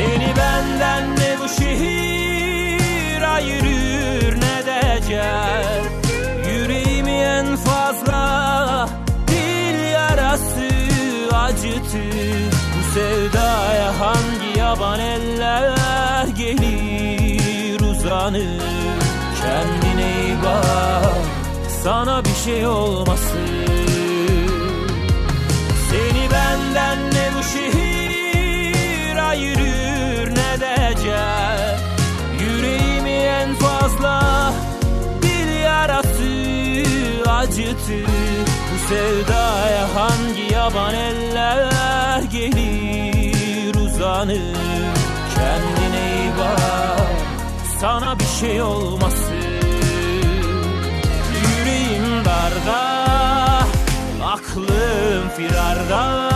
Seni benden ne bu şehir ayırır ne de Yüreğimi en fazla dil yarası acıtır Bu sevdaya hangi yaban eller gelir uzanır Kendine iyi bak sana bir şey olmasın acıtır Bu sevdaya hangi yaban eller gelir uzanır? Kendine iyi bak sana bir şey olmasın. Yüreğim darda Aklım firarda